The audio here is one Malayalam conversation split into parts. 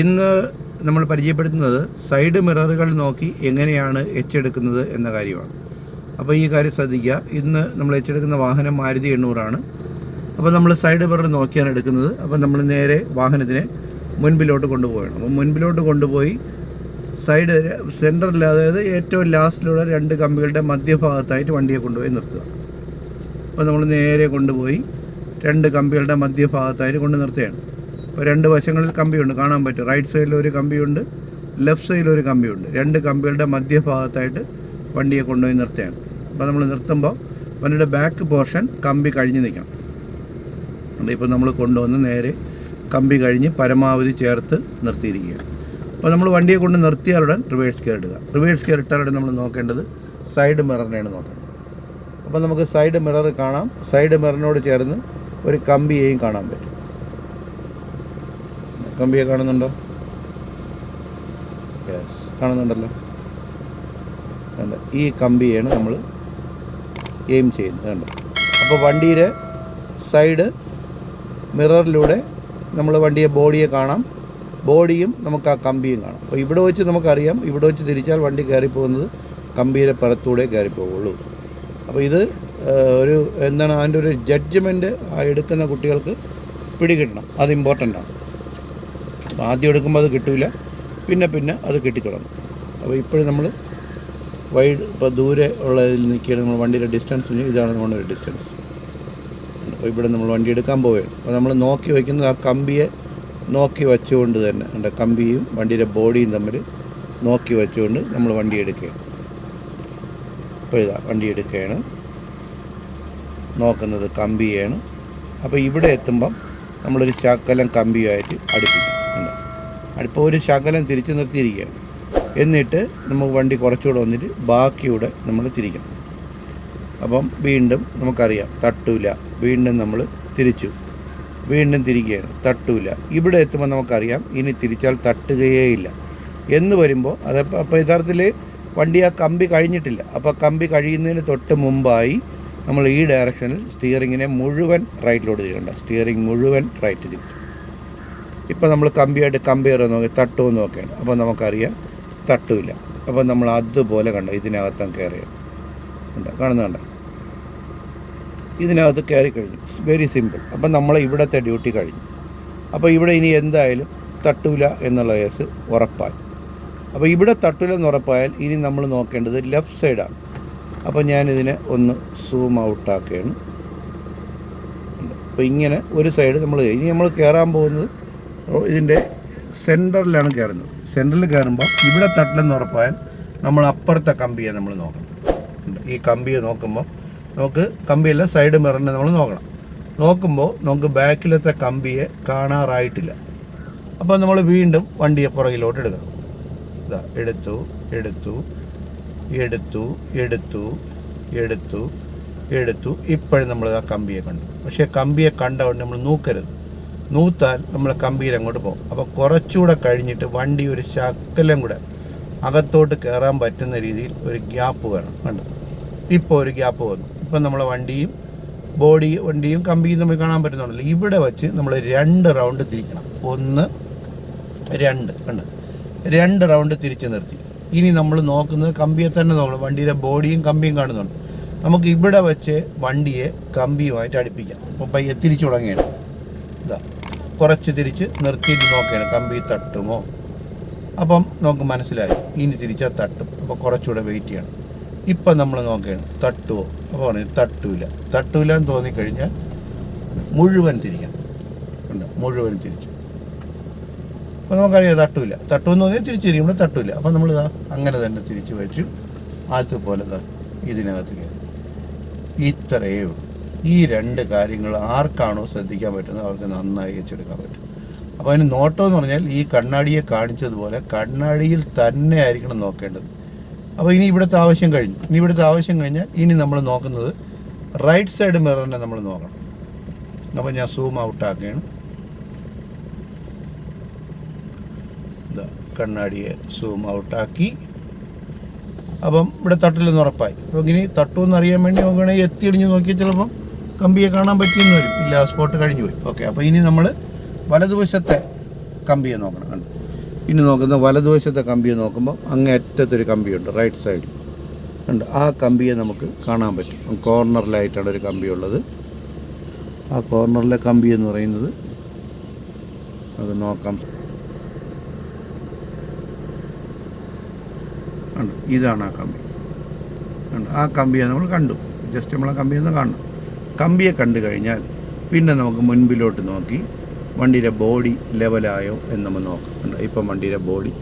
ഇന്ന് നമ്മൾ പരിചയപ്പെടുത്തുന്നത് സൈഡ് മിററുകൾ നോക്കി എങ്ങനെയാണ് എച്ചെടുക്കുന്നത് എന്ന കാര്യമാണ്. അപ്പോൾ ഈ കാര്യം ശ്രദ്ധിക്കുക. ഇന്ന് നമ്മൾ എച്ചെടുക്കുന്ന വാഹനം മാരുതി എണ്ണൂറാണ്. അപ്പോൾ നമ്മൾ സൈഡ് മിറർ നോക്കിയാണ് എടുക്കുന്നത്. അപ്പോൾ നമ്മൾ നേരെ വാഹനത്തിനെ മുൻപിലോട്ട് കൊണ്ടുപോകണം. അപ്പോൾ മുൻപിലോട്ട് കൊണ്ടുപോയി സൈഡ് സെന്ററിൽ അതായത് ഏറ്റവും ലാസ്റ്റിലുള്ള രണ്ട് കമ്പികളുടെ മധ്യഭാഗത്തായിട്ട് വണ്ടിയെ കൊണ്ടുപോയി നിർത്തുക. അപ്പോൾ നമ്മൾ നേരെ കൊണ്ടുപോയി രണ്ട് കമ്പികളുടെ മധ്യഭാഗത്തായിട്ട് കൊണ്ട് നിർത്തുകയാണ്. അപ്പോൾ രണ്ട് വശങ്ങളിൽ കമ്പിയുണ്ട്. കാണാൻ പറ്റും. റൈറ്റ് സൈഡിൽ ഒരു കമ്പിയുണ്ട്. ലെഫ്റ്റ് സൈഡിൽ ഒരു കമ്പിയുണ്ട്. രണ്ട് കമ്പികളുടെ മധ്യഭാഗത്തായിട്ട് വണ്ടിയെ കൊണ്ടുപോയി നിർത്തുകയാണ്. അപ്പോൾ നമ്മൾ നിർത്തുമ്പോൾ വണ്ടിയുടെ ബാക്ക് പോർഷൻ കമ്പി കഴിഞ്ഞ് നിൽക്കണം. ഇപ്പോൾ നമ്മൾ കൊണ്ടുവന്ന് നേരെ കമ്പി കഴിഞ്ഞ് പരമാവധി ചേർത്ത് നിർത്തിയിരിക്കുകയാണ്. അപ്പോൾ നമ്മൾ വണ്ടിയെ കൊണ്ട് നിർത്തിയാലുടൻ റിവേഴ്സ് ഗിയർ ഇടുക. റിവേഴ്സ് ഗിയർ ഇട്ടാലുടൻ നമ്മൾ നോക്കേണ്ടത് സൈഡ് മിററിനെയാണ് നോക്കേണ്ടത്. അപ്പോൾ നമുക്ക് സൈഡ് മിറർ കാണാം. സൈഡ് മിററിനോട് ചേർന്ന് ഒരു കമ്പിയെയും കാണാൻ പറ്റും. കമ്പിയെ കാണുന്നുണ്ടോ? കാണുന്നുണ്ടല്ലോ. അല്ല ഈ കമ്പിയാണ് നമ്മൾ എയിം ചെയ്യുന്നത് കണ്ടോ? അപ്പോൾ വണ്ടിയുടെ സൈഡ് മിററിലൂടെ നമ്മൾ വണ്ടിയെ ബോഡിയെ കാണാം. ബോഡിയും നമുക്ക് ആ കമ്പിയും കാണാം. അപ്പോൾ ഇവിടെ വെച്ച് നമുക്കറിയാം ഇവിടെ വെച്ച് തിരിച്ചാൽ വണ്ടി കയറിപ്പോകുന്നത് കമ്പിയുടെ പുറത്തൂടെ കയറിപ്പോവുള്ളൂ. അപ്പോൾ ഇത് ഒരു എന്താണ് അതിന്റെ ഒരു ജഡ്ജ്മെന്റ് എടുക്കുന്ന കുട്ടികൾക്ക് പിടികിട്ടണം. അത് ഇമ്പോർട്ടന്റ് ആണ്. ആദ്യം എടുക്കുമ്പോൾ അത് കിട്ടില്ല പിന്നെ പിന്നെ അത് കിട്ടിത്തുടങ്ങും. അപ്പോൾ ഇപ്പോഴും നമ്മൾ വൈഡ് ഇപ്പോൾ ദൂരെ ഉള്ളതിൽ നിൽക്കുകയാണ് നമ്മൾ വണ്ടിയുടെ ഡിസ്റ്റൻസ് ഇതാണ് നമ്മുടെ ഡിസ്റ്റൻസ് അപ്പോൾ ഇവിടെ നമ്മൾ വണ്ടി എടുക്കാൻ പോവുകയാണ്. അപ്പോൾ നമ്മൾ നോക്കി വയ്ക്കുന്നത് ആ കമ്പിയെ നോക്കി വെച്ചുകൊണ്ട് തന്നെ ഉണ്ട് കമ്പിയും വണ്ടിയുടെ ബോഡിയും തമ്മിൽ നോക്കി വെച്ചുകൊണ്ട് നമ്മൾ വണ്ടി എടുക്കുകയാണ്. അപ്പോൾ ഇതാ വണ്ടി എടുക്കുകയാണ്. നോക്കുന്നത് കമ്പിയാണ് അപ്പോൾ ഇവിടെ എത്തുമ്പം നമ്മളൊരു ചാക്കലം കമ്പിയുമായിട്ട് അടുപ്പിക്കും. അപ്പോൾ ഒരു ശകലം തിരിച്ചു നിർത്തിയിരിക്കുകയാണ്. എന്നിട്ട് നമുക്ക് വണ്ടി കുറച്ചുകൂടെ വന്നിട്ട് ബാക്കിയൂടെ നമ്മൾ തിരിക്കണം. അപ്പം വീണ്ടും നമുക്കറിയാം തട്ടൂല. വീണ്ടും നമ്മൾ തിരിച്ചു. വീണ്ടും തിരിക്കുകയാണ് തട്ടൂല. ഇവിടെ എത്തുമ്പോൾ നമുക്കറിയാം ഇനി തിരിച്ചാൽ തട്ടുകയേ ഇല്ല. എന്ന് വരുമ്പോൾ അത് അപ്പോൾ യഥാർത്ഥത്തിൽ വണ്ടി ആ കമ്പി കഴിഞ്ഞിട്ടില്ല. അപ്പോൾ കമ്പി കഴിയുന്നതിന് തൊട്ട് മുമ്പായി നമ്മൾ ഈ ഡയറക്ഷനിൽ സ്റ്റിയറിങ്ങിനെ മുഴുവൻ റൈറ്റിലോട്ട് തിരിക്കണ്ട സ്റ്റിയറിംഗ് മുഴുവൻ റൈറ്റ് തിരിച്ചു ഇപ്പം നമ്മൾ കമ്പിയായിട്ട് കമ്പയർ നോക്കി തട്ടുമോ നോക്കുകയാണ് അപ്പോൾ നമുക്കറിയാം തട്ടുമില്ല. അപ്പോൾ നമ്മൾ അതുപോലെ കണ്ടു ഇതിനകത്തും കയറിയ ഉണ്ട് കാണുന്ന കണ്ടോ? ഇതിനകത്ത് കയറി കഴിഞ്ഞു. വെരി സിമ്പിൾ അപ്പം നമ്മൾ ഇവിടുത്തെ ഡ്യൂട്ടി കഴിഞ്ഞു. അപ്പോൾ ഇവിടെ ഇനി എന്തായാലും തട്ടൂല എന്നുള്ള കേസ് ഉറപ്പായി. അപ്പോൾ ഇവിടെ തട്ടൂല എന്ന് ഉറപ്പായാൽ ഇനി നമ്മൾ നോക്കേണ്ടത് ലെഫ്റ്റ് സൈഡാണ് അപ്പോൾ ഞാനിതിനെ ഒന്ന് സൂം ഔട്ടാക്കുകയാണ് അപ്പോൾ ഇങ്ങനെ ഒരു സൈഡ് നമ്മൾ ഇനി നമ്മൾ കയറാൻ പോകുന്നത് ഇതിന്റെ സെന്ററിലാണ് കയറുന്നത്. സെന്ററിൽ കയറുമ്പോൾ ഇവിടെ തട്ടിലെന്ന് ഉറപ്പായാൽ നമ്മൾ അപ്പുറത്തെ കമ്പിയെ നമ്മൾ നോക്കണം. ഈ കമ്പിയെ നോക്കുമ്പോൾ നമുക്ക് കമ്പിയല്ല സൈഡ് മിററിനെ നമ്മൾ നോക്കണം. നോക്കുമ്പോൾ നമുക്ക് ബാക്കിലത്തെ കമ്പിയെ കാണാറായിട്ടില്ല. അപ്പോൾ നമ്മൾ വീണ്ടും വണ്ടിയെ പുറകിലോട്ട് എടുക്കണം. ഇതാ എടുത്തു എടുത്തു എടുത്തു എടുത്തു എടുത്തു എടുത്തു. ഇപ്പോഴും നമ്മൾ ആ കമ്പിയെ കണ്ടു. പക്ഷേ കമ്പിയെ കണ്ട നമ്മൾ നൂക്കരുത്. നൂത്താൽ നമ്മൾ കമ്പിയിൽ അങ്ങോട്ട് പോകും. അപ്പോൾ കുറച്ചുകൂടെ കഴിഞ്ഞിട്ട് വണ്ടി ഒരു ശക്കലം കൂടെ അകത്തോട്ട് കയറാൻ പറ്റുന്ന രീതിയിൽ ഒരു ഗ്യാപ്പ് വേണം. വേണ്ട ഇപ്പോൾ ഒരു ഗ്യാപ്പ് വന്നു. ഇപ്പം നമ്മൾ വണ്ടിയും ബോഡി വണ്ടിയും കമ്പിയും തമ്മിൽ കാണാൻ പറ്റുന്നുണ്ടല്ലോ. ഇവിടെ വെച്ച് നമ്മൾ രണ്ട് റൗണ്ട് തിരിക്കണം. ഒന്ന് രണ്ട്. കണ്ട്? രണ്ട് റൗണ്ട് തിരിച്ച് നിർത്തി. ഇനി നമ്മൾ നോക്കുന്നത് കമ്പിയെ തന്നെ നോക്കണം. വണ്ടിയുടെ ബോഡിയും കമ്പിയും കാണുന്നുണ്ട്. നമുക്ക് ഇവിടെ വെച്ച് വണ്ടിയെ കമ്പിയുമായിട്ട് അടുപ്പിക്കാം. അപ്പോൾ പയ്യെ തിരിച്ചു തുടങ്ങിയാണ് ഇതാ. കുറച്ച് തിരിച്ച് നിർത്തിയിട്ട് നോക്കുകയാണ് കമ്പി തട്ടുമോ? അപ്പം നമുക്ക് മനസ്സിലായി. ഇനി തിരിച്ചാൽ തട്ടും. അപ്പോൾ കുറച്ചുകൂടെ വെയിറ്റ് ചെയ്യണം. ഇപ്പം നമ്മൾ നോക്കുകയാണ് തട്ടുമോ അപ്പോൾ പറഞ്ഞു തട്ടൂല. തട്ടൂല എന്ന് തോന്നിക്കഴിഞ്ഞാൽ മുഴുവൻ തിരിക്കണം ഉണ്ട് മുഴുവൻ തിരിച്ചു. അപ്പോൾ നമുക്കറിയാം തട്ടൂല. തട്ടുമെന്ന് തോന്നിയാൽ തിരിച്ച് തിരിക്കുമ്പോൾ തട്ടൂല. അപ്പോൾ നമ്മൾ അങ്ങനെ തന്നെ തിരിച്ചു വെച്ചു. അതുപോലെ ഇതാ ഇതിനകത്ത് കയറി. ഇത്രയേ ഉള്ളൂ. ഈ രണ്ട് കാര്യങ്ങൾ ആർക്കാണോ ശ്രദ്ധിക്കാൻ പറ്റുന്നത് അവർക്ക് നന്നായി വെച്ചെടുക്കാൻ പറ്റും. അപ്പോൾ അതിന് നോട്ടം എന്ന് പറഞ്ഞാൽ ഈ കണ്ണാടിയെ കാണിച്ചതുപോലെ കണ്ണാടിയിൽ തന്നെ ആയിരിക്കണം നോക്കേണ്ടത്. അപ്പോൾ ഇനി ഇവിടുത്തെ ആവശ്യം കഴിഞ്ഞു. ഇനി ഇവിടുത്തെ ആവശ്യം കഴിഞ്ഞാൽ ഇനി നമ്മൾ നോക്കുന്നത് റൈറ്റ് സൈഡ് മിററിനെ നമ്മൾ നോക്കണം. അപ്പോൾ ഞാൻ സൂം ഔട്ടാക്കുകയാണ് ആക്കുകയാണ്. കണ്ണാടിയെ സൂം ഔട്ടാക്കി അപ്പം ഇവിടെ തട്ടില്ലെന്ന് ഉറപ്പായി. അപ്പം ഇനി തട്ടുമെന്ന് അറിയാൻ വേണ്ടി നമുക്ക് വേണമെങ്കിൽ എത്തി നോക്കിയാൽ ചിലപ്പം കമ്പിയെ കാണാൻ പറ്റിയെന്ന് വരും. ഇല്ല സ്പോട്ട് കഴിഞ്ഞു പോയി. ഓക്കെ അപ്പോൾ ഇനി നമ്മൾ വലതുവശത്തെ കമ്പിയെ നോക്കണം. കണ്ടു? ഇനി നോക്കുന്ന വലതുവശത്തെ കമ്പിയെ നോക്കുമ്പോൾ അങ്ങേ അറ്റത്തൊരു കമ്പിയുണ്ട് റൈറ്റ് സൈഡിൽ ഉണ്ട് ആ കമ്പിയെ നമുക്ക് കാണാൻ പറ്റും. കോർണറിലായിട്ടാണ് ഒരു കമ്പിയുള്ളത്. ആ കോർണറിലെ കമ്പി എന്ന് പറയുന്നത് അത് നോക്കാം. ഇതാണ് ആ കമ്പി. ആ കമ്പിയെ നമ്മൾ കണ്ടു. ജസ്റ്റ് നമ്മൾ ആ കമ്പിയെ ഒന്ന് കാണണം. കമ്പിയെ കണ്ടു കഴിഞ്ഞാൽ പിന്നെ നമുക്ക് മുൻപിലോട്ട് നോക്കി വണ്ടിയുടെ ബോഡി ലെവലായോ എന്ന് നമ്മൾ നോക്കാം ഇപ്പം വണ്ടിയുടെ ബോഡി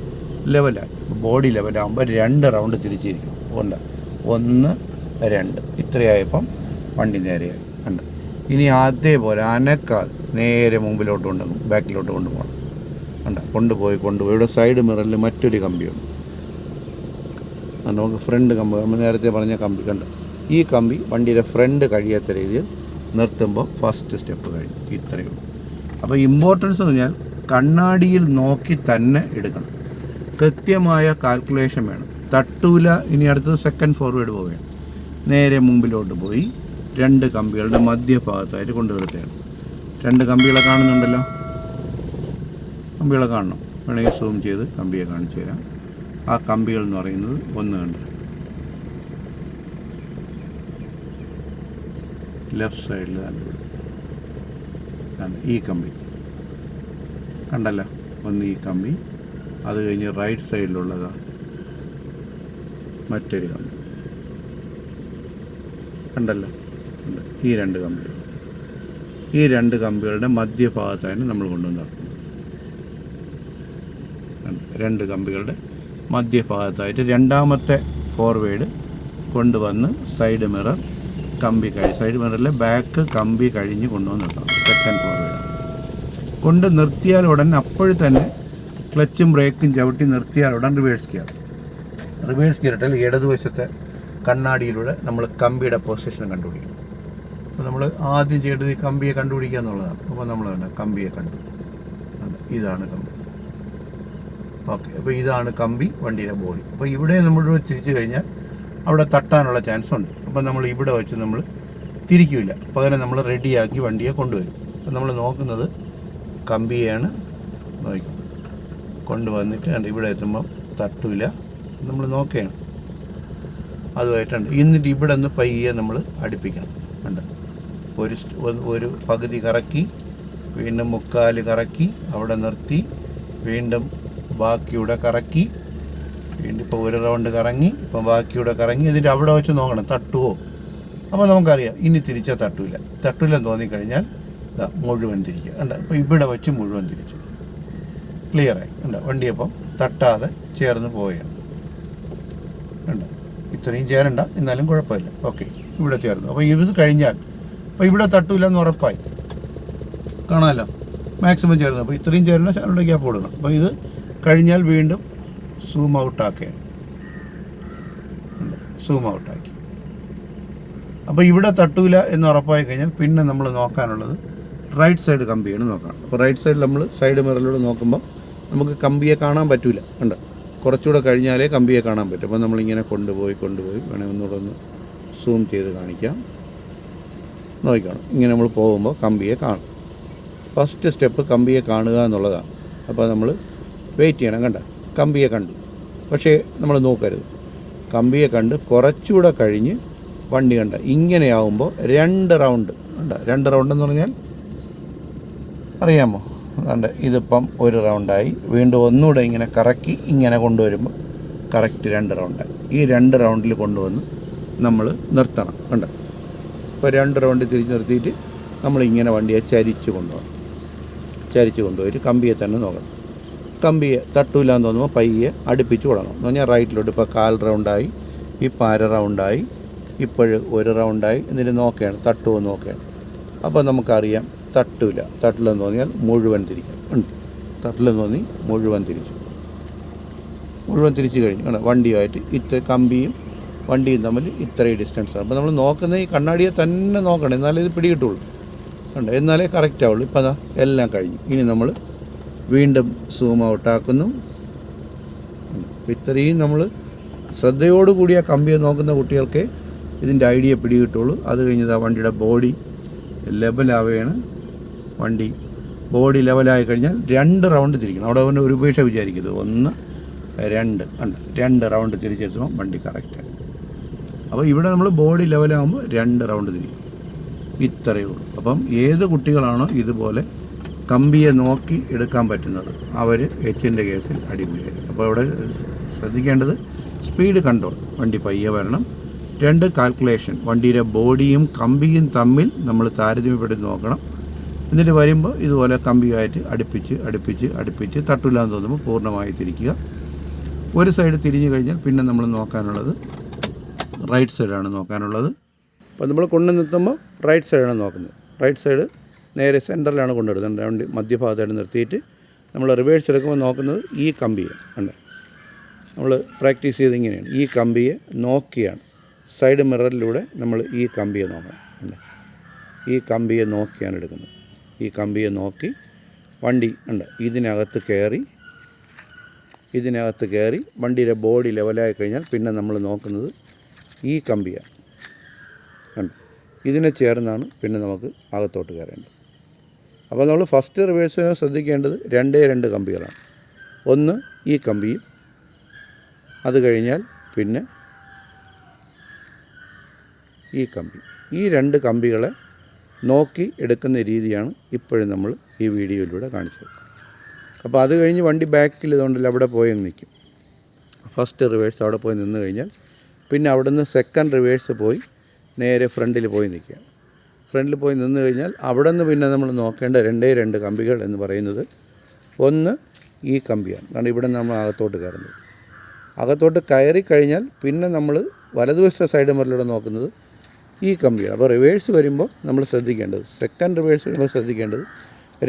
ലെവലായി. ബോഡി ലെവലാകുമ്പോൾ രണ്ട് റൗണ്ട് തിരിച്ചിരിക്കും. ഉണ്ട് ഒന്ന് രണ്ട്. ഇത്രയായപ്പം വണ്ടി നേരെയായി. ഉണ്ട് ഇനി അതേപോലെ അനക്കാൽ നേരെ മുമ്പിലോട്ട് കൊണ്ടു ബാക്കിലോട്ട് കൊണ്ടുപോകണം. ഉണ്ട് കൊണ്ടുപോയി കൊണ്ടുപോയി. ഇവിടെ സൈഡ് മിററിൽ മറ്റൊരു കമ്പിയുണ്ട്. നമുക്ക് ഫ്രണ്ട് കമ്പി. നമ്മൾ നേരത്തെ പറഞ്ഞ കമ്പി. കണ്ട്? ഈ കമ്പി വണ്ടിയുടെ ഫ്രണ്ട് കഴിയാത്ത രീതിയിൽ നിർത്തുമ്പോൾ ഫസ്റ്റ് സ്റ്റെപ്പ് കഴിഞ്ഞു. ഇത്രയേ ഉള്ളൂ. അപ്പോൾ ഇമ്പോർട്ടൻസ് എന്ന് പറഞ്ഞാൽ കണ്ണാടിയിൽ നോക്കി തന്നെ എടുക്കണം. കൃത്യമായ കാൽക്കുലേഷൻ വേണം. തട്ടൂല ഇനി അടുത്തത് സെക്കൻഡ് ഫോർവേഡ് പോവുകയാണ്. നേരെ മുമ്പിലോട്ട് പോയി രണ്ട് കമ്പികളുടെ മധ്യഭാഗത്തായിട്ട് കൊണ്ടുവരുത്തുകയാണ് രണ്ട് കമ്പികളെ കാണുന്നുണ്ടല്ലോ? കമ്പികളെ കാണണം. വേണമെങ്കിൽ സൂം ചെയ്ത് കമ്പിയെ കാണിച്ചു തരാം. ആ കമ്പികൾ എന്ന് പറയുന്നത് ഒന്ന് കണ്ട് ലെഫ്റ്റ് സൈഡിൽ തന്നെ. വിടും ഈ കമ്പി. കണ്ടല്ലോ? ഒന്ന് ഈ കമ്പി അത് കഴിഞ്ഞ് റൈറ്റ് സൈഡിലുള്ളതാ മറ്റൊരു കമ്പി. കണ്ടല്ലോ. ഈ രണ്ട് കമ്പികൾ ഈ രണ്ട് കമ്പികളുടെ മധ്യഭാഗത്താണ് നമ്മൾ കൊണ്ടുവന്ന് നടക്കുന്നത്? രണ്ട് കമ്പികളുടെ മധ്യഭാഗത്തായിട്ട് രണ്ടാമത്തെ ഫോർവേഡ് കൊണ്ടുവന്ന് സൈഡ് മിറർ കമ്പി കഴി സൈഡ് മിററിലെ ബാക്ക് കമ്പി കഴിഞ്ഞ് കൊണ്ടുവന്ന് നിർത്തണം സെക്കൻഡ് ഫോർവേഡ് കൊണ്ട് നിർത്തിയാൽ ഉടൻ അപ്പോഴും തന്നെ ക്ലച്ചും ബ്രേക്കും ചവിട്ടി നിർത്തിയാൽ ഉടൻ റിവേഴ്സ് ഗിയർ റിവേഴ്സ് ഗിയർ ഇട്ടാൽ ഇടതുവശത്തെ കണ്ണാടിയിലൂടെ നമ്മൾ കമ്പിയുടെ പൊസിഷൻ കണ്ടുപിടിക്കും. അപ്പോൾ നമ്മൾ ആദ്യം ചെയ്യേണ്ടത് ഈ കമ്പിയെ കണ്ടുപിടിക്കുക എന്നുള്ളതാണ്. അപ്പോൾ നമ്മൾ തന്നെ കമ്പിയെ കണ്ടു. ഇതാണ് കമ്പി. ഓക്കെ അപ്പോൾ ഇതാണ് കമ്പി വണ്ടിയുടെ ബോഡി അപ്പോൾ ഇവിടെ നമ്മൾ തിരിച്ചു കഴിഞ്ഞാൽ അവിടെ തട്ടാനുള്ള ചാൻസ് ഉണ്ട്. അപ്പം നമ്മൾ ഇവിടെ വെച്ച് നമ്മൾ തിരിക്കില്ല. പകരം നമ്മൾ റെഡിയാക്കി വണ്ടിയെ കൊണ്ടുവരും. അപ്പം നമ്മൾ നോക്കുന്നത് കമ്പിയാണ് നോക്കി. കൊണ്ടുവന്നിട്ട് കണ്ട് ഇവിടെ എത്തുമ്പോൾ തട്ടില്ല നമ്മൾ നോക്കുകയാണ് അതുമായിട്ടുണ്ട്. എന്നിട്ട് ഇവിടെ നിന്ന് പയ്യെ നമ്മൾ അടുപ്പിക്കണം. ഉണ്ട് ഒരു- ഒരു പകുതി കറക്കി വീണ്ടും മുക്കാൽ കറക്കി അവിടെ നിർത്തി വീണ്ടും ബാക്കിയുടെ കറക്കി വീണ്ടും ഇപ്പോൾ ഒരു റൗണ്ട് കറങ്ങി ഇപ്പം ബാക്കിയുടെ കറങ്ങി ഇതിന്റെ അവിടെ വെച്ച് നോക്കണം തട്ടുവോ? അപ്പോൾ നമുക്കറിയാം ഇനി തിരിച്ചാൽ തട്ടില്ല തട്ടില്ലെന്ന് തോന്നിക്കഴിഞ്ഞാൽ മുഴുവൻ തിരിക്കുക. ഉണ്ട് അപ്പോൾ ഇവിടെ വെച്ച് മുഴുവൻ തിരിച്ചു. ക്ലിയറായി ഉണ്ട് വണ്ടിയപ്പം തട്ടാതെ ചേർന്ന് പോവുകയാണ്. ഉണ്ട് ഇത്രയും ചേരണ്ട. എന്നാലും കുഴപ്പമില്ല. ഓക്കെ ഇവിടെ ചേർന്നു. അപ്പോൾ ഇത് കഴിഞ്ഞാൽ അപ്പോൾ ഇവിടെ തട്ടില്ലെന്ന് ഉറപ്പായി. കാണാമല്ലോ? മാക്സിമം ചേർന്നു. അപ്പോൾ ഇത്രയും ചേരുന്ന ശാലുള്ള ഗ്യാപ്പ് കൊടുക്കണം അപ്പോൾ ഇത് കഴിഞ്ഞാൽ വീണ്ടും സൂം ഔട്ട് ആക്കുകയാണ് സൂം ഔട്ട് ആക്കി അപ്പോൾ ഇവിടെ തട്ടൂല എന്ന് ഉറപ്പായി കഴിഞ്ഞാൽ പിന്നെ നമ്മൾ നോക്കാനുള്ളത് റൈറ്റ് സൈഡ് കമ്പിയാണ് നോക്കണം. അപ്പോൾ റൈറ്റ് സൈഡിൽ നമ്മൾ സൈഡ് മിററിലൂടെ നോക്കുമ്പോൾ നമുക്ക് കമ്പിയെ കാണാൻ പറ്റില്ല ഉണ്ട് കുറച്ചുകൂടെ കഴിഞ്ഞാലേ കമ്പിയെ കാണാൻ പറ്റും. അപ്പോൾ നമ്മളിങ്ങനെ കൊണ്ടുപോയി കൊണ്ടുപോയി വേണമെങ്കിൽ ഒന്നുകൂടെ ഒന്ന് സൂം ചെയ്ത് കാണിക്കാം. നോക്കിക്കണം. ഇങ്ങനെ നമ്മൾ പോകുമ്പോൾ കമ്പിയെ കാണും. ഫസ്റ്റ് സ്റ്റെപ്പ് കമ്പിയെ കാണുക എന്നുള്ളതാണ്. അപ്പോൾ നമ്മൾ വെയിറ്റ് ചെയ്യണം. കണ്ട? കമ്പിയെ കണ്ടു. പക്ഷേ നമ്മൾ നോക്കരുത്. കമ്പിയെ കണ്ട് കുറച്ചുകൂടെ കഴിഞ്ഞ് വണ്ടി കണ്ട. ഇങ്ങനെയാവുമ്പോൾ രണ്ട് റൗണ്ട് ഉണ്ട് രണ്ട് റൗണ്ട് എന്ന് പറഞ്ഞാൽ അറിയാമോ? അതുകൊണ്ട് ഇതിപ്പം ഒരു റൗണ്ടായി വീണ്ടും ഒന്നുകൂടെ ഇങ്ങനെ കറക്കി ഇങ്ങനെ കൊണ്ടുവരുമ്പോൾ കറക്റ്റ് രണ്ട് റൗണ്ടായി ഈ രണ്ട് റൗണ്ടിൽ കൊണ്ടുവന്ന് നമ്മൾ നിർത്തണം. ഉണ്ട് ഇപ്പോൾ രണ്ട് റൗണ്ട് തിരിച്ച് നിർത്തിയിട്ട് നമ്മൾ ഇങ്ങനെ വണ്ടിയെ ചരിച്ച് കൊണ്ടുപോകണം. ചരിച്ച് കൊണ്ടുപോയിട്ട് കമ്പിയെ തന്നെ നോക്കണം. കമ്പിയെ തട്ടൂല എന്ന് തോന്നുമ്പോൾ പയ്യെ അടുപ്പിച്ച് തുടങ്ങും എന്ന് പറഞ്ഞാൽ റൈറ്റിലോട്ട് ഇപ്പോൾ കാൽ റൗണ്ടായി ഇപ്പോൾ അര റൗണ്ടായി ഇപ്പോഴ് ഒരു റൗണ്ടായി എന്നിട്ട് നോക്കുകയാണ് തട്ടുമോ നോക്കുകയാണ് അപ്പോൾ നമുക്കറിയാം തട്ടൂല. തട്ടിലെന്ന് തോന്നിയാൽ മുഴുവൻ തിരിക്കാം. ഉണ്ട്. തട്ടിലെന്ന് തോന്നി മുഴുവൻ തിരിച്ചു. മുഴുവൻ തിരിച്ചു കഴിഞ്ഞു. കണ്ടോ വണ്ടിയുമായിട്ട് ഇത്ര കമ്പിയും വണ്ടിയും തമ്മിൽ ഇത്രയും ഡിസ്റ്റൻസ് അപ്പോൾ നമ്മൾ നോക്കുന്ന ഈ കണ്ണാടിയെ തന്നെ നോക്കണം. എന്നാലേ ഇത് പിടികിട്ടുള്ളൂ. കണ്ടോ? എന്നാലേ കറക്റ്റ് ആവുള്ളൂ. ഇപ്പം എല്ലാം കഴിഞ്ഞു. ഇനി നമ്മൾ വീണ്ടും സൂം ഔട്ടാക്കുന്നു. ഇത്രയും നമ്മൾ ശ്രദ്ധയോടുകൂടി ആ കമ്പിയെ നോക്കുന്ന കുട്ടികൾക്ക് ഇതിന്റെ ഐഡിയ പിടികിട്ടുള്ളൂ. അത് കഴിഞ്ഞത് ആ വണ്ടിയുടെ ബോഡി ലെവലാവുകയാണ്. വണ്ടി ബോഡി ലെവലായി കഴിഞ്ഞാൽ രണ്ട് റൗണ്ട് തിരിക്കണം. അവിടെ അവന്റെ ഒരു ഉപേക്ഷ വിചാരിക്കരുത്. ഒന്ന് രണ്ട് രണ്ട് റൗണ്ട് തിരിച്ചെത്തുമ്പോൾ വണ്ടി കറക്റ്റാണ് അപ്പോൾ ഇവിടെ നമ്മൾ ബോഡി ലെവലാകുമ്പോൾ രണ്ട് റൗണ്ട് തിരിക്കും. ഇത്രയേ ഉള്ളൂ. അപ്പം ഏത് കുട്ടികളാണോ ഇതുപോലെ കമ്പിയെ നോക്കി എടുക്കാൻ പറ്റുന്നത്. അവർ എച്ചിന്റെ കേസിൽ അടിപൊളിയായിരിക്കും അപ്പോൾ ഇവിടെ ശ്രദ്ധിക്കേണ്ടത് സ്പീഡ് കൺട്രോൾ വണ്ടി പയ്യെ വരണം. രണ്ട് കാൽക്കുലേഷൻ വണ്ടിയുടെ ബോഡിയും കമ്പിയും തമ്മിൽ നമ്മൾ താരതമ്യപ്പെടുത്തി നോക്കണം. എന്നിട്ട് വരുമ്പോൾ ഇതുപോലെ കമ്പിയുമായിട്ട് അടുപ്പിച്ച് അടുപ്പിച്ച് അടുപ്പിച്ച് തട്ടില്ലാന്ന് തോന്നുമ്പോൾ പൂർണമായി തിരിക്കുക. ഒരു സൈഡ് തിരിഞ്ഞു കഴിഞ്ഞാൽ പിന്നെ നമ്മൾ നോക്കാനുള്ളത് റൈറ്റ് സൈഡാണ് നോക്കാനുള്ളത്. അപ്പോൾ നമ്മൾ കൊണ്ടു നിർത്തുമ്പോൾ റൈറ്റ് സൈഡാണ് നോക്കുന്നത്. റൈറ്റ് സൈഡ് നേരെ സെന്ററിലാണ് കൊണ്ടുവരുന്നത്. വണ്ടി മധ്യഭാഗത്തായിട്ട് നിർത്തിയിട്ട് നമ്മൾ റിവേഴ്സ് എടുക്കുമ്പോൾ നോക്കുന്നത് ഈ കമ്പിയെ ഉണ്ട് നമ്മൾ പ്രാക്ടീസ് ചെയ്ത് ഇങ്ങനെയാണ്. ഈ കമ്പിയെ നോക്കിയാണ്. സൈഡ് മിററിലൂടെ നമ്മൾ ഈ കമ്പിയെ നോക്കണം. ഈ കമ്പിയെ നോക്കിയാണ് എടുക്കുന്നത്. ഈ കമ്പിയെ നോക്കി വണ്ടി ഉണ്ട് ഇതിനകത്ത് കയറി ഇതിനകത്ത് കയറി വണ്ടിയുടെ ബോഡി ലെവലായി കഴിഞ്ഞാൽ പിന്നെ നമ്മൾ നോക്കുന്നത് ഈ കമ്പിയാണ്. ഉണ്ട് ഇതിനെ ചേർന്നാണ് പിന്നെ നമുക്ക് അകത്തോട്ട് കയറേണ്ടത്. അപ്പോൾ നമ്മൾ ഫസ്റ്റ് റിവേഴ്സിന് ശ്രദ്ധിക്കേണ്ടത് രണ്ടേ രണ്ട് കമ്പികളാണ്. ഒന്ന് ഈ കമ്പിയും അത് കഴിഞ്ഞാൽ പിന്നെ ഈ കമ്പി ഈ രണ്ട് കമ്പികളെ നോക്കി എടുക്കുന്ന രീതിയാണ് ഇപ്പോഴും നമ്മൾ ഈ വീഡിയോയിലൂടെ കാണിച്ചത്. അപ്പോൾ അത് കഴിഞ്ഞ് വണ്ടി ബാക്കിൽ ഇതുകൊണ്ടല്ല അവിടെ പോയി നിൽക്കും. ഫസ്റ്റ് റിവേഴ്സ് അവിടെ പോയി നിന്ന് കഴിഞ്ഞാൽ പിന്നെ അവിടെ നിന്ന് സെക്കൻഡ് റിവേഴ്സ് പോയി നേരെ ഫ്രണ്ടിൽ പോയി നിൽക്കുക. ഫ്രണ്ടിൽ പോയി നിന്ന് കഴിഞ്ഞാൽ അവിടെ നിന്ന് പിന്നെ നമ്മൾ നോക്കേണ്ട രണ്ടേ രണ്ട് കമ്പികൾ എന്ന് പറയുന്നത് ഒന്ന് ഈ കമ്പിയാണ്. കാരണം ഇവിടെ നമ്മൾ അകത്തോട്ട് കയറുന്നത്. അകത്തോട്ട് കയറി കഴിഞ്ഞാൽ പിന്നെ നമ്മൾ വലതുവശത്തെ സൈഡ് മുറിലൂടെ നോക്കുന്നത് ഈ കമ്പിയാണ്. അപ്പോൾ റിവേഴ്സ് വരുമ്പോൾ നമ്മൾ ശ്രദ്ധിക്കേണ്ടത് സെക്കൻഡ് റിവേഴ്സ് വരുമ്പോൾ ശ്രദ്ധിക്കേണ്ടത്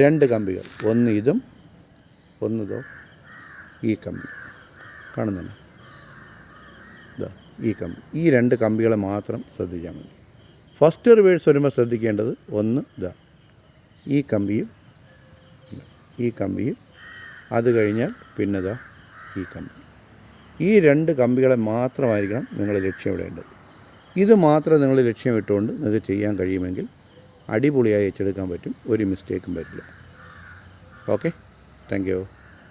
രണ്ട് കമ്പികൾ. ഒന്ന് ഇതും ഒന്ന് ഇതോ ഈ കമ്പി. കാണുന്നുണ്ട്? ഈ കമ്പി. ഈ രണ്ട് കമ്പികളെ മാത്രം ശ്രദ്ധിക്കാൻ മതി. ഫസ്റ്റ് റിവേഴ്സ് വരുമ്പോൾ ശ്രദ്ധിക്കേണ്ടത് ഒന്ന് ഇതാ ഈ കമ്പിയും ഈ കമ്പിയും അത് കഴിഞ്ഞാൽ പിന്നെ ഇതാ ഈ കമ്പി. ഈ രണ്ട് കമ്പികളെ മാത്രമായിരിക്കണം നിങ്ങൾ ലക്ഷ്യമിടേണ്ടത്. ഇത് മാത്രം നിങ്ങൾ ലക്ഷ്യമിട്ടുകൊണ്ട് നിങ്ങൾക്ക് ചെയ്യാൻ കഴിയുമെങ്കിൽ അടിപൊളിയായി വെച്ചെടുക്കാൻ പറ്റും ഒരു മിസ്റ്റേക്കും പറ്റില്ല ഓക്കെ? Thank you.